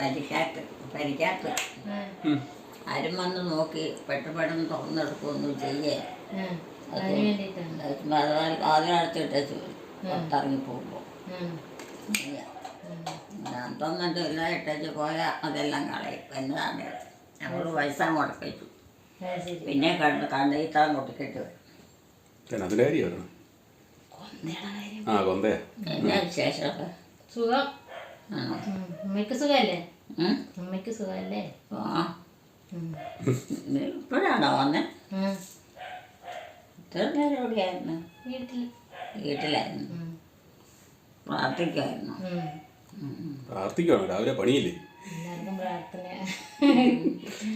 പരിക്കാത്ത് പരിക്കാത്ത് ഉം. ആരും വന്ന് നോക്കി പെട്ടെന്ന് തുറന്നെടുക്കുകയൊന്നും ചെയ്യേ. അതിനടുത്തിട്ട് പുറത്തിറങ്ങി പോകുമ്പോൾ. ഉം. അതൊന്നും എല്ലാം ഇട്ടേച്ച് പോയാൽ അതെല്ലാം കളയും. എന്നതാണ് നമ്മൾ പൈസ മുടക്കിച്ചു പിന്നെ കണ്ട് കണ്ടീത്താൻ കൊടുക്കിട്ട് വരും അതിന്റെ ആ എന്നാ വിശേഷം സുഖം. ആണോ ഉം. അമ്മയ്ക്ക് സുഖമല്ലേ ഉമ്മയ്ക്ക് സുഖമല്ലേ ആ. ഇപ്പോഴാണോ വന്നേ. ഇത്ര നേരം എവിടെയായിരുന്നു? വീട്ടിൽ വീട്ടിലായിരുന്നു. പ്രാർത്ഥിക്കായിരുന്നു. പ്രാർത്ഥിക്കുവാണോ. രാവിലെ പണിയില്ലേ?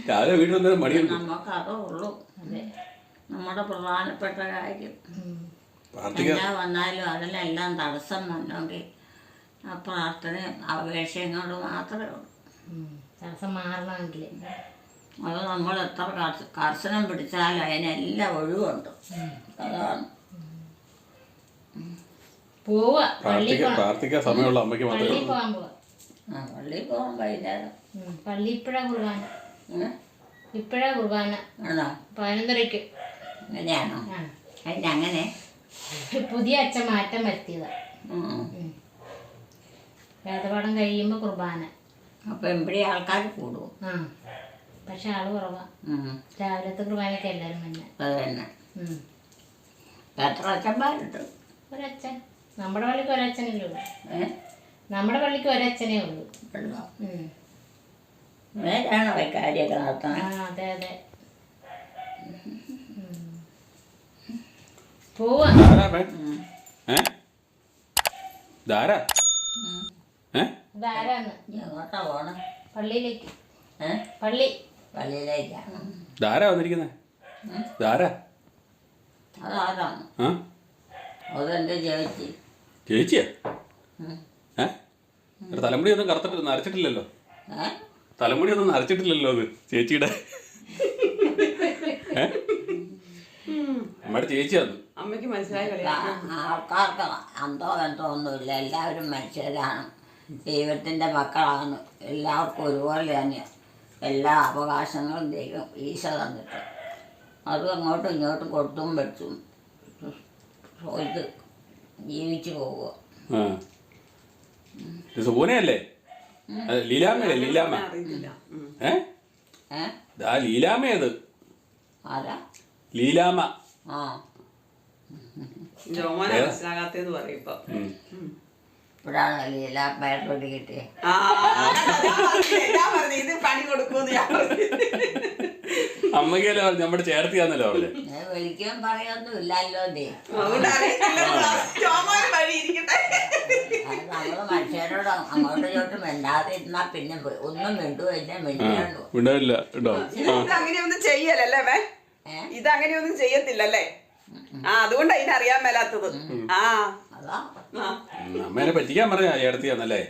രാവിലെ വീട്ടിൽ വന്നാലും പണിയുണ്ട്. നമുക്ക് അതേ. ഉള്ളൂ അതെ നമ്മുടെ പ്രധാനപ്പെട്ട കാര്യം. എന്നാ വന്നാലും അതിനെല്ലാം തടസ്സം വന്നെങ്കിൽ പ്രാർത്ഥനയും അപേക്ഷയും കൊണ്ട് മാത്രമേ ഉള്ളൂ. ഉം. തടസ്സം മാറണമെങ്കിൽ. അത് നമ്മൾ എത്ര കർശ- കർശനം പിടിച്ചാലും അതിനെല്ലാം ഒഴിവുണ്ട്. അതാണ്. പോവാ. പള്ളി പ്രാർത്ഥിക്കാൻ പ്രാർത്ഥിക്കാൻ സമയമുള്ള അമ്മയ്ക്ക് മാത്രമേ പള്ളി ഉള്ളൂ. പോകാൻ പോവാ. ആ പള്ളിയിൽ പോകാൻ വൈകുന്നേരം. പള്ളി ഇപ്പഴാ കുർബാന. ഉം. ഇപ്പഴാ കുർബാന. ആണോ? പതിനൊന്നരയ്ക്ക്. അങ്ങനെയാണോ? ആ അതിനങ്ങനെ പുതിയ അച്ഛൻ മാറ്റം വരുത്തിയതാ. ഉം. ഉം. വേദപാഠം കഴിയുമ്പോൾ കുർബാന. അപ്പം ഇവിടെ ആൾക്കാർ കൂടും. ആ. പക്ഷെ ആൾ കുറവാ. രാവിലത്തെ കുർബാനൊക്കെ എല്ലാവരും തന്നെ. അത് തന്നെ. എത്ര അച്ഛന്മാരുണ്ട്? ഒരച്ഛൻ. നമ്മുടെ പള്ളിക്ക് ഒരച്ഛനല്ലേ ഉള്ളൂ. നമ്മുടെ പള്ളിക്ക് ഒരച്ഛനേ ഉള്ളൂ. കാര്യമൊക്കെ ആ നടത്തണേ അതെ. അതെ. പോവാ. പള്ളിയിലേക്ക്. പള്ളി. പള്ളിയിലേക്കാണ് ധാരാ വന്നിരിക്കുന്നേ? ധാരാ അതാരാണ്? അതെന്റെ ചേച്ചി. ചേച്ചിയാ? ഉം. ഏ? ഒരു തലമുടി ഒന്നും കറുത്തിട്ട് നരച്ചിട്ടില്ലല്ലോ. തലമുടി ഒന്നും നരച്ചിട്ടില്ലല്ലോ അത് ചേച്ചിയുടെ. അമ്മയുടെ ചേച്ചിയാന്ന് അമ്മയ്ക്ക് മനസ്സിലായി ആൾക്കാർക്ക് അന്തോ എന്തോ ഒന്നുമില്ല. എല്ലാവരും മനുഷ്യരാണ്. ദൈവത്തിന്റെ മക്കളാണ്. എല്ലാവർക്കും ഒരുപോലെ തന്നെയാണ് എല്ലാ അവകാശങ്ങളും ദൈവം ഈശോ തന്നിട്ട്. അത് അങ്ങോട്ടും ഇങ്ങോട്ടും കൊടുത്തും വെച്ചും ഇത് ജീവിച്ചു പോവുക. ലീലാമ്മയല്ലേ? ലീലാമ്മ. ഏ? ലീലാമ്മയത്. ആരാ? ലീലാമ്മ. ആ. ജോമോനെ മനസ്സിലാകാത്തേന്ന് പറയും ഇപ്പൊ. ഉം. ഇപ്പോഴാണ് ലീലാപ്പയത്തോട്ട് കിട്ടിയത് ആ, ഞാൻ പറഞ്ഞില്ലേ, ഞാൻ പറഞ്ഞു ഇത് പണി കൊടുക്കൂന്ന് ഞാൻ പറഞ്ഞു. അമ്മയ്ക്കല്ലേ പറഞ്ഞു നമ്മുടെ ചേർത്തിയാന്നല്ലോ അവളെ ഞാൻ വിളിക്കാൻ പറയൊന്നും ഇല്ലല്ലോ ദേ. അതുകൊണ്ട് അറിയത്തില്ല ജോമോന് വഴി ഇരിക്കട്ടെ. അത് നമ്മൾ മനുഷ്യരോട് അങ്ങോട്ടും ഇങ്ങോട്ടും മിണ്ടാതിരുന്നാ പിന്നെ വെ- ഒന്നും മിണ്ടുമില്ല മിണ്ടാണ്ടു ഉണ്ടാവില്ല ഉണ്ടാവും ഇത് അങ്ങനെയൊന്നും ചെയ്യലല്ലേ മേ ഏ? ഇത് അങ്ങനെയൊന്നും ചെയ്യത്തില്ലല്ലേ ആ അതുകൊണ്ടാ ഇതിനറിയാൻ മേലാത്തത്. ആ. അമ്മേനെ പറ്റിക്കാൻ പറഞ്ഞ ചേർത്തിയാന്നല്ലേ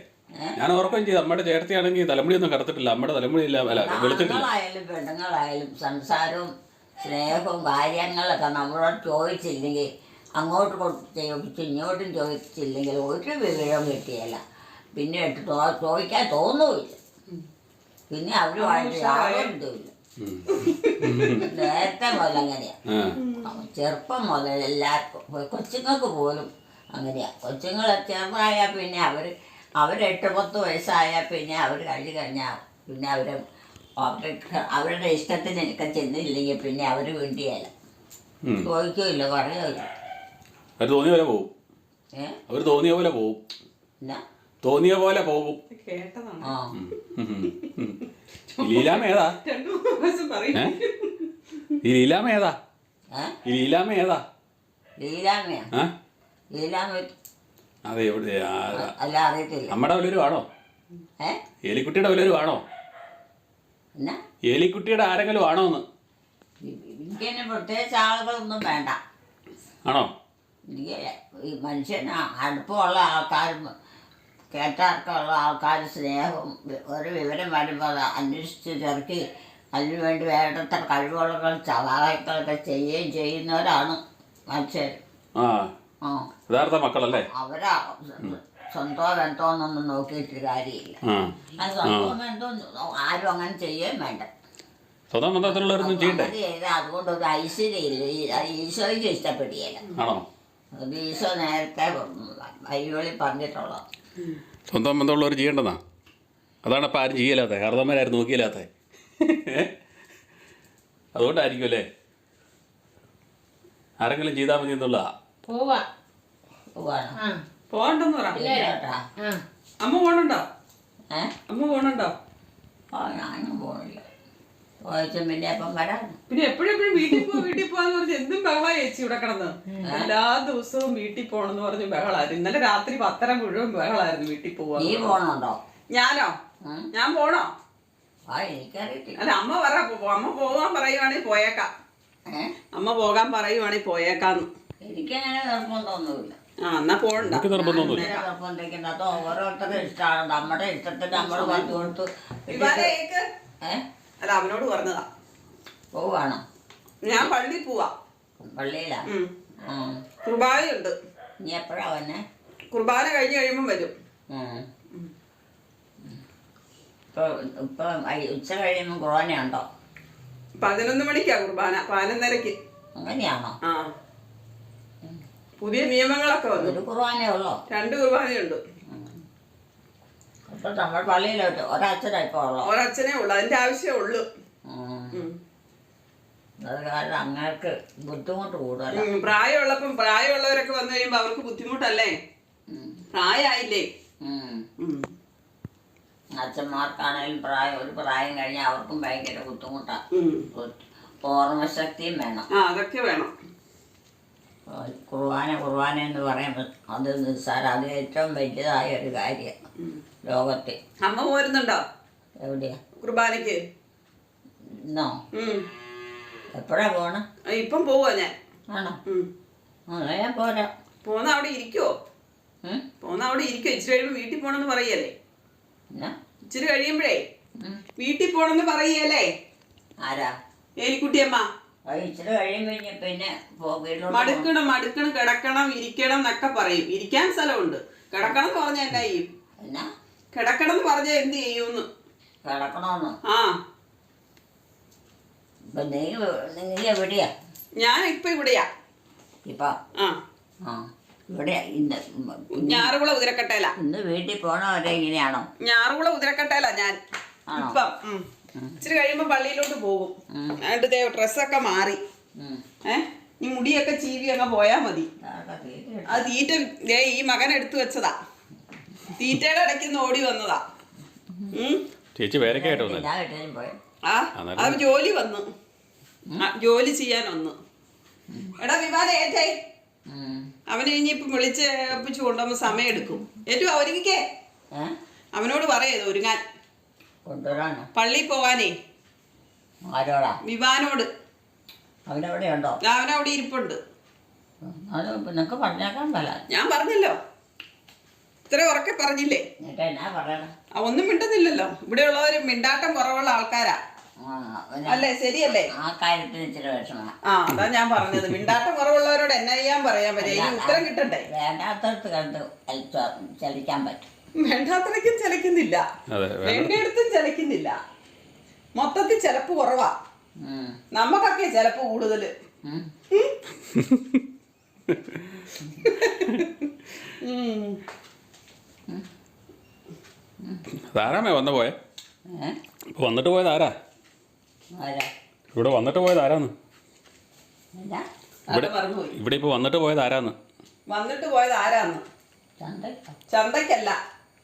ഞാൻ ഓർക്കുകയും ചെയ്തു അമ്മയുടെ ചേർത്തിയാണെങ്കിൽ തലമുടി ഒന്നും കടത്തിട്ടില്ല അമ്മയുടെ തലമുടി ഇല്ല അല്ല വെളുത്തിട്ടില്ല. ആണുങ്ങളായാലും പെണ്ണുങ്ങളായാലും സംസാരവും സ്നേഹവും കാര്യങ്ങളൊക്കെ നമ്മളോട് ചോദിച്ചില്ലെങ്കിൽ അങ്ങോട്ട് ചോദിച്ചു ഇങ്ങോട്ടും ചോദിച്ചില്ലെങ്കിൽ ഒരു വിവരവും കിട്ടിയല്ല പിന്നെ തോ- ചോദിക്കാൻ തോന്നുമില്ല പിന്നെ അവരുമായിട്ട്. നേരത്തെ മുതൽ അങ്ങനെയാ. ആ. ചെറുപ്പം മുതൽ എല്ലാവർക്കും കൊച്ചുങ്ങൾക്ക് പോലും അങ്ങനെയാ. കൊച്ചുങ്ങൾ ചെറുതായാൽ പിന്നെ അവർ അവർ എട്ട് പത്ത് വയസ്സായാൽ പിന്നെ അവർ കഴിഞ്ഞ് കഴിഞ്ഞാൽ പിന്നെ അവർ അവർക്ക് അവരുടെ ഇഷ്ടത്തിനൊക്കെ ചെന്നില്ലെങ്കിൽ പിന്നെ അവർ വേണ്ടിയല്ല. ചോദിക്കില്ല പറയില്ല. അവർ തോന്നിയ പോലെ പോവും. അവർ തോന്നിയ പോലെ തോന്നിയ പോലെ പോകും. ഈ ലീലാമ്മ ഏതാ? ഈ ലീലാമ്മ ഏതാ? ഈ ലീലാമ്മ ഏതാ? ലീലാമ്മയാ ആ ലീലാമ്മ അതെ എവിടെ? അല്ല അറിയത്തില്ല. നമ്മുടെ വല്ലൊരു ആണോ? ഏ? ഏലിക്കുട്ടിയുടെ വല്ലൊരു ആണോ? എന്നാ? ഏലിക്കുട്ടിയുടെ ആരെങ്കിലും ആണോ എന്ന് എനിക്കതിന് പ്രത്യേകിച്ച് ആളുകളൊന്നും വേണ്ട. ആണോ? എനിക്ക് ഈ മനുഷ്യന് അടുപ്പമുള്ള ആൾക്കാരും കേട്ടാർക്കുള്ള ആൾക്കാർ സ്നേഹവും ഒരു വിവരം വരുമ്പോൾ അത് അന്വേഷിച്ച് ചെറുക്കി അതിനുവേണ്ടി വേണ്ടത്ര കഴിവുകളൊക്കെ സഹായങ്ങളൊക്കെ ചെയ്യുകയും ചെയ്യുന്നവരാണ് മനുഷ്യർ ആ. യഥാർത്ഥ മക്കളല്ലേ? അവരാ സ്വന്തമോ എന്നൊന്നും നോക്കിയിട്ട് കാര്യമില്ല. അത് സ്വന്തം ആരും അങ്ങനെ ചെയ്യുകയും വേണ്ട. സ്വന്തം ബന്ധത്തിലുള്ളവരൊന്നും ചെയ്യണ്ടേ? അതുകൊണ്ട് ഒരു ഐശ്വര്യമില്ല. ഈശോയ്ക്ക് ഇഷ്ടപ്പെടുകയില്ല ആണോ? ഈശോ നേരത്തെ ബൈബിളിൽ പറഞ്ഞിട്ടുള്ളത്. സ്വന്തം ബന്ധമുള്ളവർ ചെയ്യേണ്ടതാ. അതാണ് ഇപ്പം ആരും ചെയ്യലാത്ത ഹർദന്മാരും നോക്കിയില്ലാത്ത അതുകൊണ്ടായിരിക്കും അല്ലേ? ആരെങ്കിലും ചെയ്താൽ മതി എന്നുള്ള പോവാ. പോവാണ് ആ. പോകണ്ടെന്ന് പറ. കേട്ടാ ആ. അമ്മ പോണുണ്ടോ ഏ? അമ്മ പോണുണ്ടോ ഓ ഞാനും പോണില്ല. പോയച്ചും പിന്നെ അപ്പം വരാം പിന്നെ എപ്പോഴെപ്പോഴും വീട്ടിൽ പോ വീട്ടിൽ പോവാന്ന് പറഞ്ഞ് എന്തും ബഹളാ ചേച്ചി ഇവിടെ കിടന്ന്. എല്ലാ ദിവസവും വീട്ടിൽ പോണെന്ന് പറഞ്ഞ് ബഹളായിരുന്നു. ഇന്നലെ രാത്രി പത്തര മുഴുവൻ ബഹളായിരുന്നു വീട്ടിൽ പോവാ നീ പോണുണ്ടോ? ഞാനോ? ഞാൻ പോണോ? ആ എനിക്കറിയില്ല അല്ല അമ്മ പറ പോ- അമ്മ പോകാൻ പറയുവാണെങ്കിൽ പോയേക്കാം. അമ്മ പോകാൻ പറയുവാണെങ്കിൽ പോയേക്കാന്ന്. എനിക്കങ്ങനെ നിർബന്ധമൊന്നുമില്ല ആ എന്നാ പോകണ്ട. എനിക്ക് നിർബന്ധമൊന്നുമില്ല നിർബന്ധിക്കുന്നത് അത് ഇഷ്ടമാണ്. നമ്മുടെ ഇഷ്ടത്തിന് നമ്മൾ പറഞ്ഞു കൊടുത്തു ഇവാനെ ഏക്ക്. അല്ല അവനോട് പറഞ്ഞതാ. പോവാണോ? ഞാൻ പള്ളി പോവാ. പള്ളിയിലാ? ഉം. ആ. കുർബാനയുണ്ട്. ഇനി എപ്പോഴാ വന്നെ? കുർബാന കഴിഞ്ഞ് കഴിയുമ്പം വരും. ഉം. ഇപ്പൊ ഇപ്പൊ വൈ- ഉച്ച കഴിയുമ്പോൾ കുറവാനുണ്ടോ പതിനൊന്ന് മണിക്കാ കുർബാന. പതിനൊന്നരക്ക് അങ്ങനെയാണോ? ആ. പുതിയ നിയമങ്ങളൊക്കെ വന്നു. ഒരു കുർബാനേ ഉള്ളോ? രണ്ട് കുർബാനയുണ്ട് അപ്പൊ നമ്മൾ പള്ളിയിലോട്ട് ഒരച്ഛനാ ഇപ്പൊ ഉള്ളോ? ഒരച്ഛനേ ഉള്ളു. അതിന്റെ ആവശ്യമേ ഉള്ളു. ഉം. അത് കാരണം അങ്ങേർക്ക് ബുദ്ധിമുട്ട് കൂടുതലാ. ഉം, പ്രായമുള്ളപ്പം പ്രായമുള്ളവരൊക്കെ വന്നു കഴിയുമ്പോ അവർക്ക് ബുദ്ധിമുട്ടല്ലേ? ഉം. പ്രായമായില്ലേ ഉം. ഉം. അച്ഛന്മാർക്കാണെങ്കിലും പ്രായം ഒരു പ്രായം കഴിഞ്ഞാൽ അവർക്കും ഭയങ്കര ബുദ്ധിമുട്ടാണ് ഉം. ഓർമ്മശക്തിയും വേണം. ആ അതൊക്കെ വേണം. കുർബാന കുർബാന എന്ന് പറയുമ്പോൾ അത് നിസ്സാര അത് ഏറ്റവും വലിയതായ ഒരു കാര്യം ലോകത്തിൽ അമ്മ പോരുന്നുണ്ടോ? എവിടെയാ? കുർബാനയ്ക്ക്. ഇന്നോ. എപ്പോഴാ പോണ? ഇപ്പം പോവാ ഞാൻ. ആണോ? ഞാൻ പോരാ. പോന്ന അവിടെ ഇരിക്കുവോ? പോന്ന അവിടെ ഇരിക്കുവോ? ഇച്ചിരി കഴിയുമ്പോ വീട്ടിൽ പോണെന്ന് പറയല്ലേ? ഇച്ചിരി കഴിയുമ്പോഴേ. വീട്ടിൽ പോണെന്ന് പറയല്ലേ? ആരാ? ഏലിക്കുട്ടിയമ്മ. അത് ഇച്ചിരി കഴിയുമ്പോൾ ഇനി പിന്നെ പോ- മടുക്കണം മടുക്കണം കിടക്കണം ഇരിക്കണം എന്നൊക്കെ പറയും. ഇരിക്കാൻ സ്ഥലമുണ്ട്. കിടക്കണം എന്ന് പറഞ്ഞാൽ എന്നാ ചെയ്യും? എന്നാ? കിടക്കണം എന്ന് പറഞ്ഞാൽ എന്ത് ചെയ്യൂന്ന്? കിടക്കണമെന്ന് ആ. ഇപ്പൊ നീ നീ എവിടെയാ? ഞാൻ ഇപ്പൊ ഇവിടെയാ. ഇപ്പൊ? ആ. ആ. ഇവിടെ ഇന്ന് ഞാറുകുള ഉതിരക്കട്ടേല ഇന്ന് വീട്ടിൽ പോണവരെ ഇങ്ങനെയാണോ? ഞാറുകുള ഉതിരക്കട്ടേല ഞാൻ? ഇപ്പം. ഇച്ചിരി കഴിയുമ്പോ പള്ളിയിലോട്ട് പോകും. എന്നിട്ട് ദേ ഡ്രസ്സൊക്കെ മാറി. ഏഹ്? ഏ ഈ മുടിയൊക്കെ ചീവി അങ്ങ് പോയാ മതി? അത് തീറ്റ ദേ ഈ മകൻ എടുത്തു വെച്ചതാ. തീറ്റയുടെ ഇടയ്ക്ക് ഓടി വന്നതാ. ഉം. ചേച്ചി ആയിട്ട് ആ അത് ജോലി വന്നു. ജോലി ചെയ്യാൻ വന്നു. എടാ വിവാദം ഏറ്റേ? ഉം. അവനെ ഇനിയിപ്പം വിളിച്ച് ഒപ്പിച്ച് കൊണ്ടുപോകുമ്പോൾ സമയം എടുക്കും. ഏറ്റവും ഒരുങ്ങിക്കേ. അവനോട് പറയത് ഒരുങ്ങാൻ. കൊണ്ടുവരാനോ? പള്ളി പോവാനേ. ആരോടാ? വിവാനോട്. അവനവിടെ ഉണ്ടോ അവനവിടെ ഇരിപ്പുണ്ട്. നിനക്ക് പറഞ്ഞേക്കാൻ പല ഞാൻ പറഞ്ഞല്ലോ. ഇത്ര ഉറക്കെ പറഞ്ഞില്ലേ? എന്നാ പറയണം? ആ, ഒന്നും മിണ്ടുന്നില്ലല്ലോ. ഇവിടെ ഉള്ളവര് മിണ്ടാട്ടം കുറവുള്ള ആൾക്കാരാ. അല്ലേ? ശരിയല്ലേ? ആ കാര്യത്തിന് ഇച്ചിരി വിഷമ. ആ അതാ ഞാൻ പറഞ്ഞത്. മിണ്ടാട്ടം കുറവുള്ളവരോട് എന്നാ ചെയ്യാൻ പറയാൻ പറ്റും? ഉത്തരം കിട്ടണ്ടേ? വേണ്ടാത്തടത്ത് കണ്ട് ചലിക്കാൻ പറ്റും. വേണ്ടാത്രയ്ക്കും ചെലക്കുന്നില്ല. വേണ്ടിയെടുത്തും ചലിക്കുന്നില്ല. മൊത്തത്തിൽ ചിലപ്പ് കുറവാ. നമ്മക്കൊക്കെ നമുക്കൊക്കെ ചിലപ്പ് കൂടുതൽ. ആരാമേ വന്ന പോയെ? ഇപ്പൊ വന്നിട്ട് പോയത് ആരാ? ഇവിടെ വന്നിട്ട് പോയത് ആരാന്ന്? ഇവിടെ ഇവിടെ ഇപ്പൊ വന്നിട്ട് പോയത് ആരാന്ന്? വന്നിട്ട് പോയത് ആരാന്ന്? ചന്തയ്ക്കോ?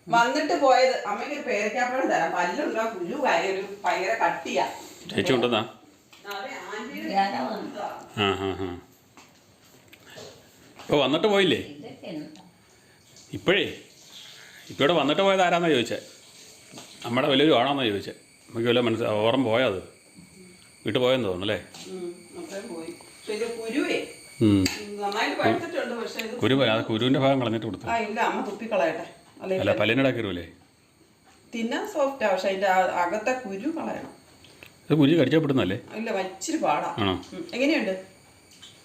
വന്നിട്ട് പോയത്. അമ്മയ്ക്ക് ഒരു പേരക്കാപ്പഴം തരാം. പല്ലുണ്ടോ? കുരു കാര്യം ഒരു ഭയങ്കര കട്ടിയാ. ചേച്ചി ഉണ്ടെന്നാ ഇപ്പോൾ വന്നിട്ട് പോയില്ലേ? ഇപ്പോഴേ? ഇവിടെ വന്നിട്ട് പോയത് ആരാന്നാ ചോദിച്ചേ? നമ്മുടെ വലിയൊരു ആണോന്നാ ചോദിച്ചേ. നമുക്ക് വല്ല മനസ്സിൽ ഓർമ്മ പോയത് വീട്ടിൽ പോയെന്ന് തോന്നുന്നല്ലേ കുരു കുരുവിന്റെ ഭാഗം കളഞ്ഞിട്ട് കൊടുത്തു. ഇല്ല അമ്മ തുപ്പിക്കളയട്ടെ അല്ല? പല്ലിനിട കയറൂലേ തിന്നാൻ സോഫ്റ്റാ പക്ഷെ അതിന്റെ അകത്തെ കുരു കളയണം. ഇത് കടിച്ചപ്പെടുന്നല്ലേ ഇല്ല വച്ചിരി പാടാ. ആണോ? ഉം, എങ്ങനെയുണ്ട്?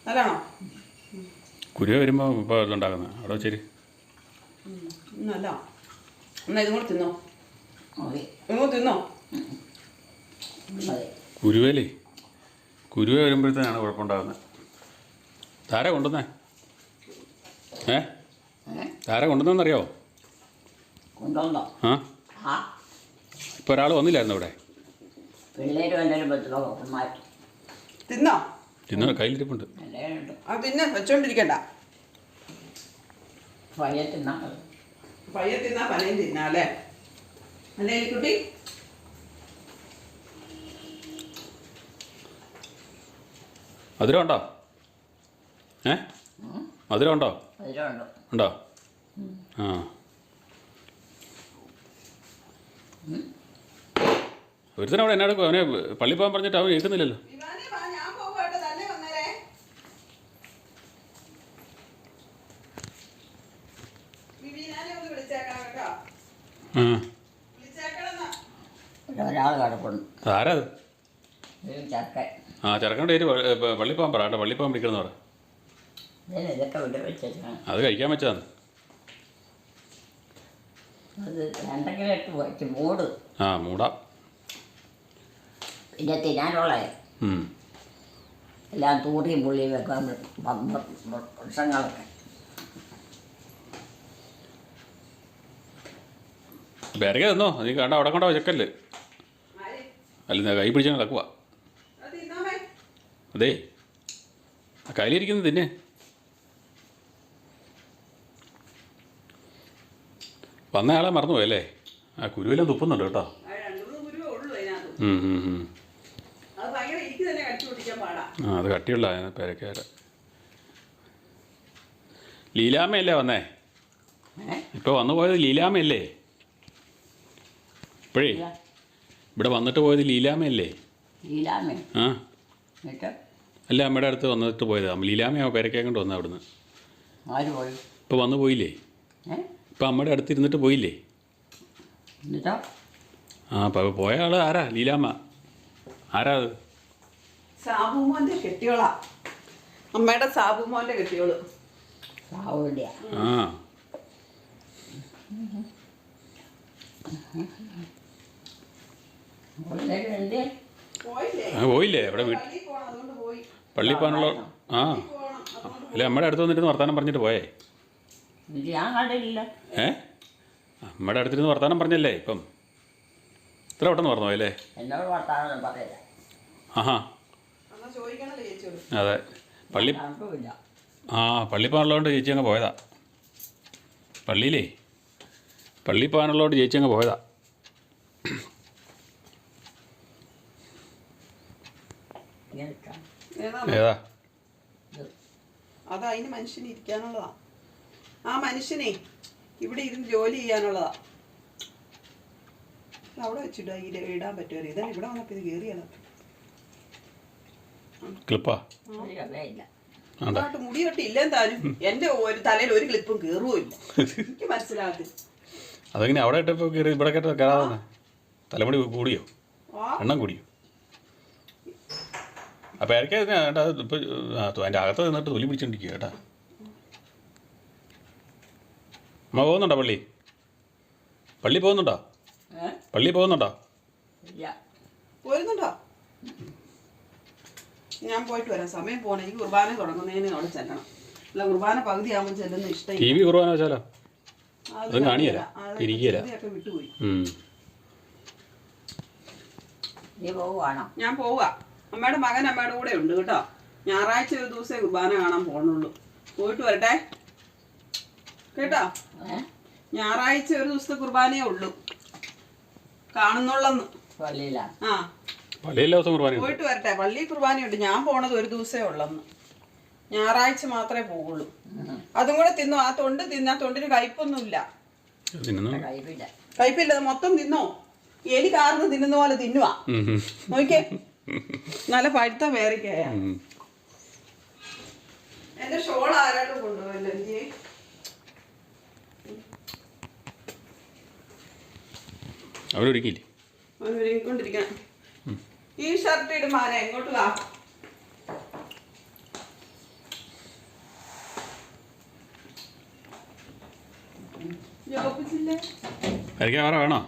നല്ലാണോ കുരു വരുമ്പോൾ ഇപ്പോൾ ഇതുണ്ടാക്കുന്നത് അവിടെ വെച്ചേര്. നല്ല എന്നാ ഇതും കൂടെ തിന്നോ? മതി ഇതും കൂടെ തിന്നോ? മതി. കുരുവേലേ? കുരുവ വരുമ്പോഴത്തേനാണ് കുഴപ്പമുണ്ടാകുന്നത് താര കൊണ്ടുവന്നേ. ഏ? താര കൊണ്ടുവന്നറിയാവോ കൊണ്ടുവന്നോ ആ? ഇപ്പോൾ ഒരാൾ വന്നില്ലായിരുന്നു ഇവിടെ? തിന്നോ? തിന്നോ? കയ്യിലിരിപ്പുണ്ട്. ആ തിന്നെ. വെച്ചോണ്ടിരിക്കണ്ട. പയ്യെ തിന്നാ പനയും തിന്നാലേ അല്ലേ? മധുരം ഉണ്ടോ? ഏ? മധുരം ഉണ്ടോ? ആ. ഒരുത്തനും അവിടെ എന്നാ അവനെ പള്ളി പോകാൻ പറഞ്ഞിട്ട് അവൻ കിടപ്പുണ്ട് ആരാ ആ ചെറുക്കന്റെ പേര് കേട്ടോ പള്ളി പോകാൻ പിടിക്കണമെന്ന് പറ. അത് കഴിക്കാൻ വെച്ചതാണ്. അത് എന്തെങ്കിലും ഇട്ട് വെച്ച് മൂട്. ആ മൂടാം. പിന്നെ തിന്നാനുള്ള. എല്ലാം തൂറിയും പുള്ളിയും വെക്കാൻ വൃക്ഷങ്ങളൊക്കെ. വിറകെ തന്നോ? നീ കണ്ട അവിടെ കൊണ്ടോ ചെക്കല്ലേ? അല്ല കൈ പിടിച്ചാൽ നടക്കുക അതെ കയ്യിലിരിക്കുന്നത് തിന്നെ. വന്നയാളെ മറന്നുപോയി അല്ലേ ആ കുരുവെല്ലാം തുപ്പുന്നുണ്ട് കേട്ടോ. ആ. അത് കട്ടിയുള്ള പേരക്കാര ലീലാമ്മയല്ലേ വന്നേ? ഇപ്പൊ ഇപ്പോൾ വന്നു പോയത് ലീലാമ്മയല്ലേ? ഇപ്പോഴേ? ഇവിടെ വന്നിട്ട് പോയത് ലീലാമ്മയല്ലേ? ലീലാമേ ആ. അല്ല അമ്മയുടെ അടുത്ത് വന്നിട്ട് പോയത്. ലീലാമ്മയാ പേരക്കേ കൊണ്ട് വന്ന അവിടുന്ന്. ഇപ്പോൾ വന്നു പോയില്ലേ? ഇപ്പം അമ്മയുടെ അടുത്തിരുന്നിട്ട് പോയില്ലേ? എന്നിട്ടോ? ആ അപ്പം പോയ ആൾ ആരാ? ലീലാമ്മ. ആരാ അത്? സാബുമോന്റെ കെട്ടിയോളാ. അമ്മയുടെ സാബുമോന്റെ കെട്ടിയോൾ. സാവില്ല ആ. എന്ത്? പോയില്ലേ? ആ പോയില്ലേ? അവിടെ വീട്ടിൽ പള്ളി പോകാനുള്ള ആ. അല്ലെ അമ്മയുടെ അടുത്ത് വന്നിട്ട് വർത്താനം പറഞ്ഞിട്ട് പോയേ. ഞാൻ കണ്ടില്ല ഏ? അമ്മയുടെ അടുത്തിരുന്ന് വർത്താനം പറഞ്ഞല്ലേ ഇപ്പം? ഇത്ര പെട്ടെന്ന് പറഞ്ഞു പോയല്ലേ എന്നോട് വർത്താനം പറയില്ല. ആഹാ. അതെ. പള്ളി ആ പള്ളി പോകാനുള്ളതുകൊണ്ട് ചേച്ചി അങ്ങ് പോയതാ. പള്ളിയിലേ? പള്ളി പോകാനുള്ളതുകൊണ്ട് ചേച്ചി അങ്ങ് പോയതാ. ഏതാ? അത് അതിന് മനുഷ്യന് ഇരിക്കാനുള്ളതാ. ആ മനുഷ്യനെ ഇവിടെ ഇരുന്ന് ജോലി ചെയ്യാനുള്ളതാ. ഇത് അവിടെ വെച്ചിട്ട് ഇതിൽ ഇടാൻ പറ്റുമല്ലോ ഇതാണ് ഇവിടെ വന്നപ്പോൾ ഇത് കയറിയല്ലോ ക്ലിപ്പാ? അതായിട്ട് മുടി കെട്ടി ഒരു തലയിൽ ഒരു ക്ലിപ്പും കയറുമില്ല എനിക്ക് മനസ്സിലാകത്തില്ല. അതെങ്ങനെ അവിടെ ഇട്ടപ്പോൾ കയറി ഇവിടെ കേട്ടോ കയറാതെ തലമുടി കൂടിയോ? എണ്ണം കൂടിയോ? അപ്പോൾ ഇടയ്ക്ക് അതിന്റെ അകത്ത് നിന്നിട്ട് തൊലി പിടിച്ചോണ്ടിരിക്കുക കേട്ടാ. അമ്മ പോകുന്നുണ്ടോ പള്ളി? പള്ളി പോകുന്നുണ്ടോ? പള്ളി പോകുന്നുണ്ടോ? പോരുന്നുണ്ടോ? ഞാൻ പോയിട്ട് വരാം. സമയം പോകണം എനിക്ക് കുർബാന തുടങ്ങുന്നതിന് അവിടെ ചെല്ലണം. അല്ല കുർബാന പകുതി ആകുമ്പോൾ ചെല്ലുന്ന ഇഷ്ടം ടി വി കുർബാന വെച്ചാലോ? അത് കാണിയല്ല. വിട്ടുപോയി ഞാൻ പോവാ അമ്മയുടെ മകൻ അമ്മയുടെ കൂടെ ഉണ്ട് കേട്ടോ. ഞായറാഴ്ച ഒരു ദിവസമേ കുർബാന കാണാൻ പോകണുള്ളൂ പോയിട്ട് വരട്ടെ. കേട്ടോ? ഞായറാഴ്ച ഒരു ദിവസത്തെ കുർബാനയേ ഉള്ളൂ. കാണുന്നുള്ളന്ന്. പള്ളിയിലാണ്. ആ. പള്ളിയിലെ ദിവസം കുർബാന പോയിട്ട് വരട്ടെ. പള്ളി കുർബാനയുണ്ട്. ഞാൻ പോണത് ഒരു ദിവസമേ ഉള്ളന്ന്. ഞായറാഴ്ച മാത്രമേ പോകുള്ളൂ അതും കൂടെ തിന്നോ? ആ തൊണ്ട് തിന്ന തൊണ്ടിന് കയ്പൊന്നുമില്ല. കയ്പില്ല. അത് മൊത്തം തിന്നോ? എലി കാർന്ന് തിന്നുന്ന പോലെ തിന്നുവാ. നോക്കിയേ. നല്ല പഴുത്ത പേരക്കയാ ഉം. എന്റെ ഷോൾ ആരാട്ട് കൊണ്ടുപോയല്ലോ എനിക്ക്. അവരൊരുക്കിയില്ലേ ഈ ഷർട്ട് ഇടുമാനെ എങ്ങോട്ട് വാ. കഴിക്കാൻ വേറെ വേണോ?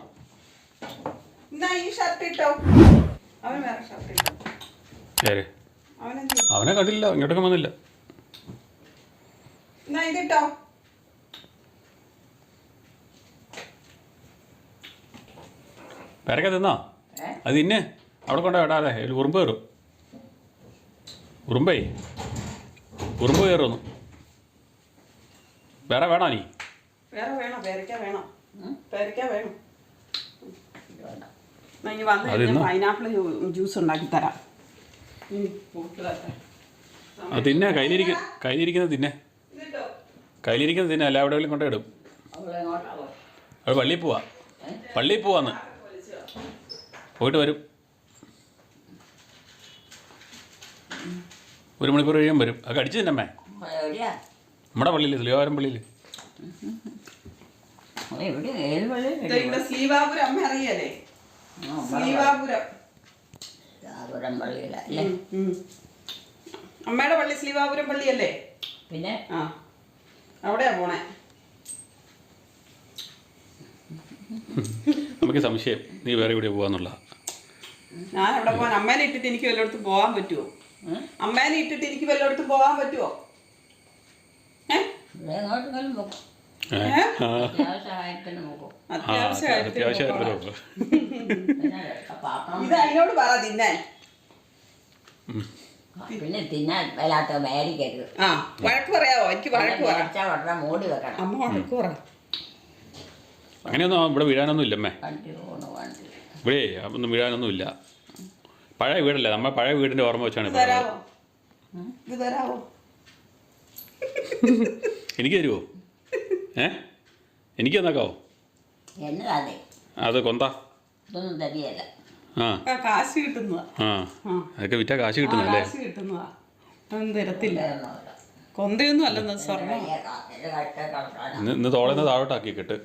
അവനെ കണ്ടില്ല ഇങ്ങോട്ടൊക്കെ വന്നില്ല എന്നാ ഇതിട്ടോ പേരക്ക തിന്നോ? അത് ഇന്നെ അവിടെ കൊണ്ടോ ഇടാല്ലേ അതിൽ ഉറുമ്പ് കയറും. ഉറുമ്പേ? ഉറുമ്പ് കയറുന്നു. വേറെ വേണോ നീ? വേറെ വേണോ? പേരക്ക വേണോ? പേരക്ക വേണം. വേണ്ട. എന്നാ ഇനി വന്ന് അത് കഴിഞ്ഞാൽ ഇന്നോ? പൈനാപ്പിൾ ജ്യൂസ് ഉണ്ടാക്കി തരാം. ഉം, കൂട്ട് തരാം. അത് തിന്നെ. കയ്യിലിരിക്കുന്ന കയ്യിലിരിക്കുന്നത് തിന്നെ. കയ്യിലിരിക്കുന്നത് തിന്നെ. അല്ല എവിടെയെങ്കിലും കൊണ്ടേ ഇടും? അത് പള്ളിയിൽ പോവാ. പള്ളിയിൽ പോവാന്ന്. പോയിട്ട് വരും. ഒരു മണിക്കൂർ കഴിയുമ്പോൾ വരും. അത് കടിച്ചു തന്നെ അമ്മേ. നമ്മുടെ പള്ളിയിൽ സ്ലീവാരം പള്ളിയിൽ ഇവിടെ ശ്രീബാപുരം അമ്മ ശ്രീബാപുരം പള്ളിയിലല്ലേ ഉം. അമ്മയുടെ പള്ളി ശ്രീബാപുരം പള്ളിയല്ലേ? പിന്നെ? ആ. അവിടെയാ പോണേ. നമുക്ക് സംശയം. നീ വേറെ എവിടെ പോവാന്നുള്ള ഞാൻ അവിടെ പോകാൻ അമ്മേനെ ഇട്ടിട്ട് എനിക്ക് വല്ലയിടത്തും പോകാൻ പറ്റുമോ അമ്മേനെ ഇട്ടിട്ട് എനിക്ക് വല്ലയിടത്തും പോകാൻ പറ്റുമോ ഇത് അതിനോട് പറ തിന്നാൻ. പിന്നെ തിന്നാൻ വല്ലാത്ത മേടിക്കരുത് ആ വഴക്ക് പറയാവോ? എനിക്ക് വഴക്ക് പറയാം മോടി വെക്കണം. അമ്മ വഴക്ക് പറ. അങ്ങനെയൊന്നും ഇവിടെ വീഴാനൊന്നും ഇല്ലമ്മേ വണ്ടി പോണു വണ്ടി ഇവിടെ ഒന്നും വീഴാനൊന്നും ഇല്ല പഴയ വീടല്ലേ നമ്മൾ പഴയ വീടിന്റെ ഓർമ്മ വെച്ചാണ് ഇത് ഇപ്പോൾ തരാവോ ഇത് തരാവോ എനിക്ക് തരുമോ ഏ? എനിക്ക് തന്നേക്കാവോ? എന്നതാതെ അത് കൊന്ത? ഇതൊന്നും തരികയല്ല ആ. ആ, കാശ് കിട്ടുന്നതാ. ആ ആ. അതൊക്കെ വിറ്റാ കാശ് ആ, കിട്ടുന്നല്ലേ കാശ് കിട്ടുന്നതാ. അതൊന്നും തരത്തില്ല. ഒന്നുമില്ല. കൊന്തയൊന്നും അല്ലെന്ന് സ്വർണം. ഇന്ന് തോളന്ന് താഴോട്ടാക്കി കെട്ട്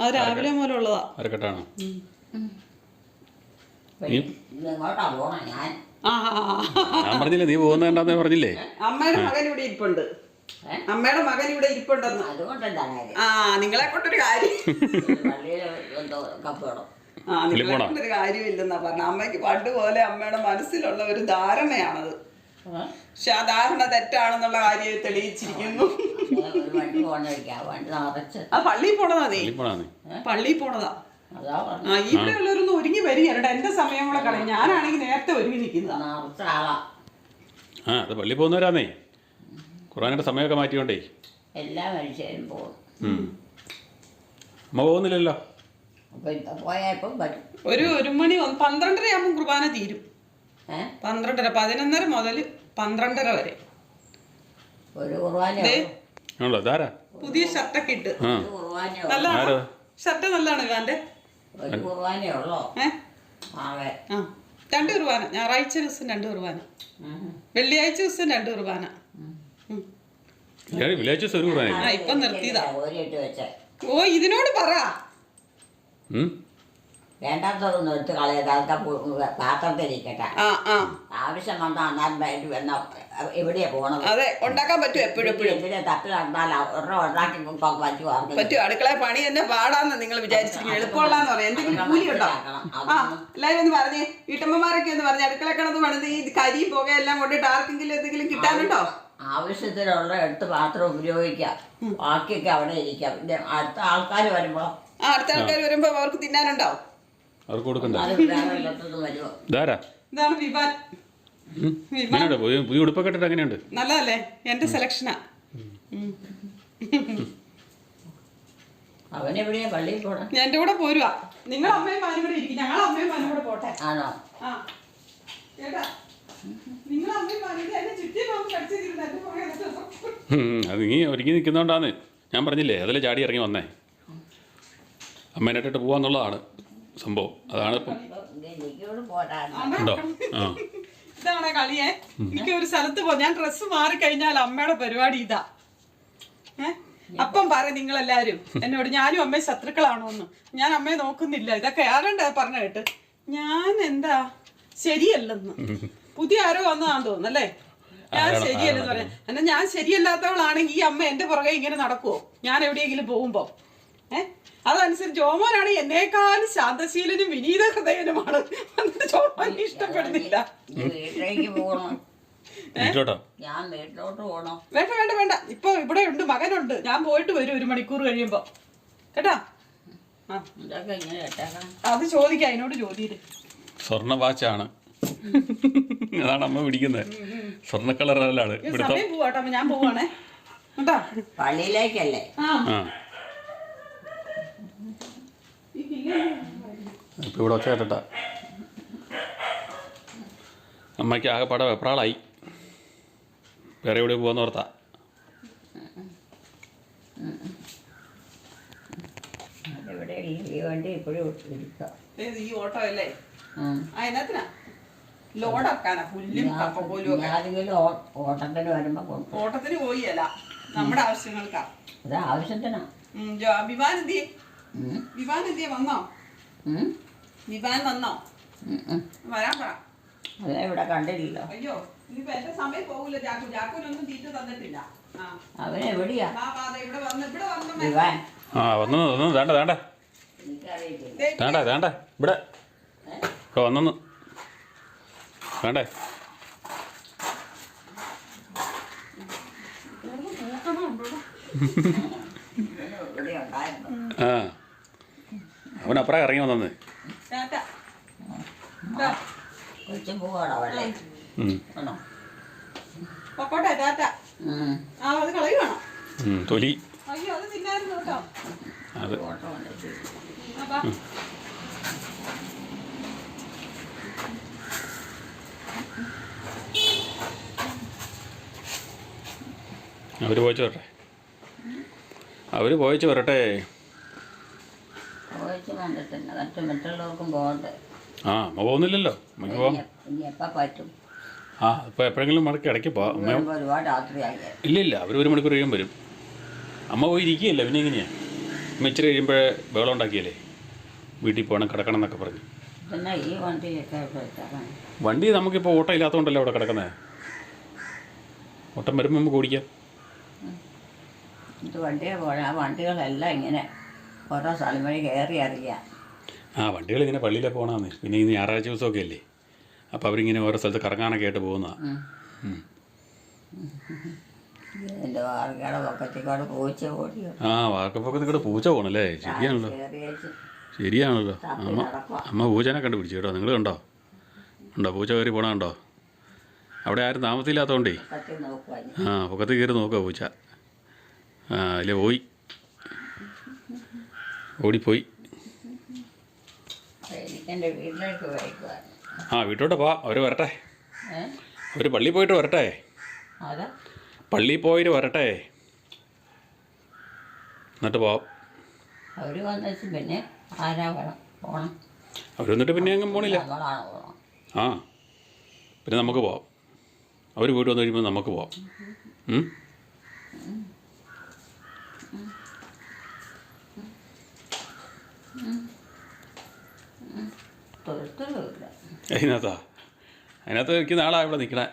അത് രാവിലെ മുതലുള്ളതാ. അരക്കെട്ടാണ്? ഞാൻ. പറഞ്ഞില്ലേ നീ പോകുന്നതെന്താന്ന് പറഞ്ഞില്ലേ? അമ്മയുടെ മകൻ ഇവിടെ ഇരിപ്പുണ്ട്? അമ്മയുടെ മകൻ ഇവിടെ ഇരിപ്പുണ്ടെന്ന്. അതുകൊണ്ടെന്താണ് ആ നിങ്ങളെ കൊണ്ടൊരു കാര്യം. പള്ളിയിൽ എന്തോ കപ്പ് വേണം. ആ നിങ്ങളെ? കൊണ്ടൊരു കാര്യമില്ലെന്നാ പറഞ്ഞ. അമ്മയ്ക്ക് പണ്ട് പോലെ അമ്മയുടെ മനസ്സിലുള്ള ഒരു ധാരണയാണത്? പക്ഷെ ആ ധാരണ തെറ്റാണെന്നുള്ള കാര്യം തെളിയിച്ചിരിക്കുന്നു. ആ പള്ളിയിൽ പോണതാ നീ? പള്ളി നീ. പള്ളിയിൽ പോണതാ? അതാ പറഞ്ഞു ആ ഇവിടെ ഉള്ളവരൊന്നും ഒരുങ്ങി വരികയല്ല എന്റെ സമയം കൂടെ കളയും. ഞാനാണെങ്കിൽ നേരത്തെ ഒരുങ്ങി നിൽക്കുന്നതാ. ആ അത് പള്ളി പോകുന്നവരാന്നേ. ഖുറാനായിട്ട് സമയമൊക്കെ മാറ്റിയോണ്ടേ എല്ലാ മനുഷ്യരും പോകും. അമ്മ പോകുന്നില്ലല്ലോ? ഒരു ഒരു മണി പന്ത്രണ്ടര ആകുമ്പോൾ കുർബാന തീരും. പന്ത്രണ്ടര പതിനൊന്നര മുതൽ പന്ത്രണ്ടര വരെ. ഒരു കുർബാന പുതിയ ഷർട്ടൊക്കെ ഇട്ട്. നല്ല ഷർട്ട് നല്ലതാണ് ഇവാന്റെ ഒരു കുർബാനയോ ഉള്ളോ? ഏ? ആകെ ആ. രണ്ട് കുർബാന ഞായറാഴ്ച ദിവസം രണ്ട് കുർബാന. വെള്ളിയാഴ്ച ദിവസം രണ്ട് കുർബാന. ഇപ്പൊ നിർത്തിയതാ. ഓ ഇതിനോട് പറ. വേണ്ടാത്തതൊന്നും എടുത്ത് കളയാതെ അതൊക്കെ പാത്രത്തിലിരിക്കട്ടെ ആവശ്യം വന്നാൽ അന്നാലും വേണ്ടി വന്ന എവിടെയാ പോണത്? അതെ ഉണ്ടാക്കാൻ പറ്റും എപ്പോഴും എപ്പോഴും? എന്തിനാ തപ്പി നടന്നാൽ ഒരെണ്ണം ഉണ്ടാക്കി പറ്റുമോ? പറ്റും അടുക്കള പണി തന്നെ പാടാന്ന് നിങ്ങൾ വിചാരിച്ചിരിക്കും എളുപ്പമുള്ളതെന്ന് പറയാം. എന്തെങ്കിലും കൂലി ഉണ്ടോ? ആ എല്ലാവരും ഒന്ന് പറഞ്ഞേ. വീട്ടമ്മമാരൊക്കെ ഒന്ന് പറഞ്ഞേ. അടുക്കള കിടന്ന് പണിത് ഈ കരിയും പുകയെല്ലാം കൊണ്ടിട്ട് ആർക്കെങ്കിലും എന്തെങ്കിലും കിട്ടാനുണ്ടോ? ആവശ്യത്തിനുള്ള എടുത്ത് പാത്രം ഉപയോഗിക്കാം ബാക്കിയൊക്കെ അവിടെ ഇരിക്കാം അടുത്ത ആൾക്കാർ വരുമ്പോൾ ആ അടുത്ത ആൾക്കാർ വരുമ്പോ അവർക്ക് തിന്നാനുണ്ടാവും അവർക്ക് കൊടുക്കണ്ട. ഇതാണ് വിവാൻ. പുതിയ ഉടുപ്പൊക്കെ ഇട്ടിട്ട് എങ്ങനെയുണ്ട് നല്ലതല്ലേ? എന്റെ സെലക്ഷനാ. അവനെവിടെയാ പള്ളിയിൽ പോണം? എന്റെ കൂടെ പോരുവാ. നിങ്ങൾ അമ്മയും മാനും കൂടെ ഇരിക്കും. ഞങ്ങൾ അമ്മയും മാനും കൂടെ പോട്ടെ. ആണോ? ആ. അത് നീ ഒരുങ്ങി നിൽക്കുന്നോണ്ടാന്ന്. ഞാൻ പറഞ്ഞില്ലേ അതിൽ ചാടി ഇറങ്ങി വന്നേ. അമ്മേനായിട്ടിട്ട് പോവാന്നുള്ളതാണ്. സംഭവം. അതാണ് ഇപ്പം. ഉണ്ടോ? ആ. ഇതാണ് കളിയെ. എനിക്ക് ഒരു സ്ഥലത്ത് പോ ഞാൻ ഡ്രസ്സ് മാറി കഴിഞ്ഞാൽ അമ്മയുടെ പരിപാടി ഇതാ. അപ്പം പറ നിങ്ങളെല്ലാരും. എന്നോട് ഞാനും അമ്മയും ശത്രുക്കളാണോ എന്ന് ഞാൻ അമ്മയെ നോക്കുന്നില്ല. ഇതൊക്കെ ആരണ്ട പറഞ്ഞ കേട്ട്? ഞാൻ എന്താ? ശരിയല്ലെന്ന്. പുതിയ ആരോ വന്നതാന്ന് തോന്നുന്നല്ലേ ഞാൻ ശരിയല്ലെന്ന് പറയാം. എന്നാ ഞാൻ ശരിയല്ലാത്തവളാണെങ്കിൽ ഈ അമ്മ എന്റെ പുറകെ ഇങ്ങനെ നടക്കുവോ? ഞാൻ എവിടെയെങ്കിലും പോകുമ്പോ. ഏ? അതനുസരിച്ച് ജോമോനാണ് എന്നേക്കാളും ശാന്തശീലനും വിനീത ഹൃദയനുമാണ്. എന്നിട്ട് ഇഷ്ടപ്പെടുന്നില്ല. വീട്ടിലേക്ക് പോകണം. വീട്ടിലോട്ടോ? ഞാൻ വീട്ടിലോട്ട് പോകണം. വേണ്ട വേണ്ട വേണ്ട. ഇപ്പൊ ഇവിടെ ഉണ്ട് മകനുണ്ട്. ഞാൻ പോയിട്ട് വരും ഒരു മണിക്കൂർ കഴിയുമ്പോ. കേട്ടാ? ആ. ഇതൊക്കെ ഇങ്ങനെ കേട്ടേക്കണം അത് ചോദിക്കാം അതിനോട് ചോദ്യം സ്വർണ വാച്ചാണ്. അതാണ് അമ്മ പിടിക്കുന്നത്. സ്വർണ കളർ ഇവിടുത്തെ സമയം പോവാട്ടോ ഞാൻ പോവാണേ. കേട്ടാ? പള്ളിയിലേക്കല്ലേ? ആ. ആ ഇപ്പം ഇവിടെ ഒച്ച കേട്ടാ അമ്മയ്ക്ക് ആകെപ്പാടെ വെപ്രാളായി. വേറെ എവിടെ പോകുന്ന ഓർത്താ. ഈ ഓട്ടോ അല്ലേ? പുല്ലും കപ്പക്കോലും ഒക്കെ. ഞാനെങ്കിലും ഓട്ടത്തിന് പോയി അല്ല. നമ്മുടെ ആവശ്യങ്ങൾക്കാ. ആവശ്യത്തിനാ. ജോ- വിവാൻ എന്തിയെ? വന്നോ. വിവാൻ വന്നോ. വരാൻ പറ. അതിനെ ഇവിടെ കണ്ടില്ലല്ലോ. അയ്യോ ഇനിയിപ്പോ എന്റെ സമയം പോകൂല ജാക്കു. ജാക്കുനൊന്നും തീറ്റ തന്നിട്ടില്ല. വാ, ദേ ഇവിടെ വന്ന് ഇവിടെ വന്നു വിവാൻ. ആ വന്നു വന്നു. വേണ്ട വേണ്ട. വേണ്ട വേണ്ട. ഇവിടെ. ഇപ്പോൾ വന്നു വേണ്ടേ? ആ. അവൻ അപ്പറ ഇറങ്ങി വന്നു തൊലി. അയ്യോ അത്. അവർ പോയിച്ച് വരട്ടെ. അവർ പോയിച്ചു വരട്ടെ. മറ്റുള്ളവർക്കും പോകണ്ടേ. ആ അമ്മ പോകുന്നില്ലല്ലോ. അമ്മയ്ക്ക് പോവാം. ഇനി എപ്പ- ഇനി എപ്പോൾ പറ്റും? ആ ഇപ്പോൾ എപ്പോഴെങ്കിലും മടക്കി ഇടയ്ക്ക് പോവാം. അമ്മ വരുമ്പോൾ ഒരുപാട് രാത്രിയായി. ഇല്ല ഇല്ല അവർ ഒരു മണിക്കൂർ കഴിയുമ്പോൾ വരും. അമ്മ പോയി ഇരിക്കുകയല്ല പിന്നെ എങ്ങനെയാണ് അമ്മ ഇച്ചിരി കഴിയുമ്പോഴേ ബഹളം ഉണ്ടാക്കിയല്ലേ? വീട്ടിൽ പോകണം കിടക്കണം എന്നൊക്കെ പറഞ്ഞു. പിന്നെ ഈ വണ്ടിയൊക്കെ ഇവിടെ വെച്ചാൽ വണ്ടി നമുക്കിപ്പോൾ ഓട്ടം ഇല്ലാത്തതുകൊണ്ടല്ലേ അവിടെ കിടക്കുന്നത് ഓട്ടം വരുമ്പോൾ നമുക്ക് ഓടിക്കാം. ഇത് വണ്ടിയെ പോകണം ആ വണ്ടികളെല്ലാം ഇങ്ങനെ ഓരോ സ്ഥലം വഴി കയറി അറിയാം. ആ വണ്ടികൾ ഇങ്ങനെ പള്ളിയിലെ പോകണമെന്ന് പിന്നെ ഇന്ന് ഞായറാഴ്ച ദിവസമൊക്കെ അല്ലേ അപ്പോൾ അവരിങ്ങനെ ഓരോ സ്ഥലത്ത് കറങ്ങാനൊക്കെ ആയിട്ട് പോകുന്നതാണ് ഇതിന്റെ വാർക്കയുടെ പൊക്കത്തിക്കൂടെ പൂച്ച ഓടിയോ ആ വാർക്കപ്പൊക്കത്തിൽ കൂടെ പൂച്ച പോകണല്ലേ ശരിയാണല്ലോ. ശരിയാണല്ലോ. അമ്മ അമ്മ പൂച്ചനെ കണ്ടുപിടിച്ചു കേട്ടോ. നിങ്ങൾ കണ്ടോ? ഉണ്ടോ? പൂച്ച കയറി പോണ കണ്ടോ? അവിടെ ആരും താമസിയില്ലാത്തതുകൊണ്ടേ ആ പൊക്കത്ത് കയറി നോക്കുക പൂച്ച. ആ അല്ലേ പോയി. ഓടിപ്പോയി. ആ വീട്ടോട്ട് പോവാം. അവർ വരട്ടെ. അവർ അവർ പള്ളിയിൽ പോയിട്ട് വരട്ടെ. പള്ളിയിൽ പോയിട്ട് വരട്ടെ. എന്നിട്ട് പോവാം. അവർ വന്നിട്ട് പിന്നെ ആരാ വേണം പോകണം അവർ വന്നിട്ട് പിന്നെ പോണില്ല. ആ. പിന്നെ നമുക്ക് പോവാം. അവർ പോയിട്ട് വന്നു കഴിയുമ്പോൾ നമുക്ക് പോവാം ഉം? തൊഴുത്തില്ല അതിനകത്താ? അതിനകത്ത് എനിക്ക് നാളാ ഇവിടെ നിൽക്കണേ.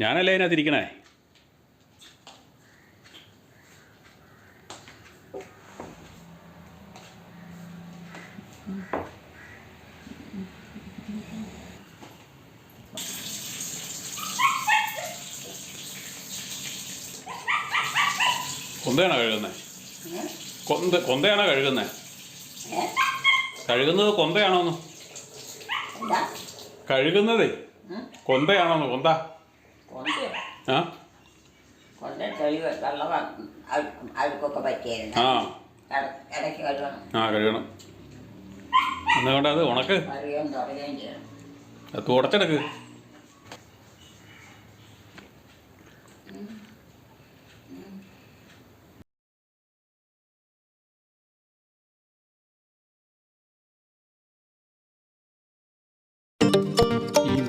ഞാനല്ലേ അതിനകത്ത് ഇരിക്കണേ കൊന്തയാണോ കഴുകുന്നത്? കൊന്ത കൊന്തയാണോ കഴുകുന്നത്? കഴുകുന്നത് കൊന്തയാണോന്ന്? കഴുകുന്നതേ? കൊന്തയാണോന്ന്? കൊന്ത. ആ. കഴുകണം. എന്നുകൊണ്ട് അത്? ഉണക്ക്? അത് തുടച്ചെടുക്ക്.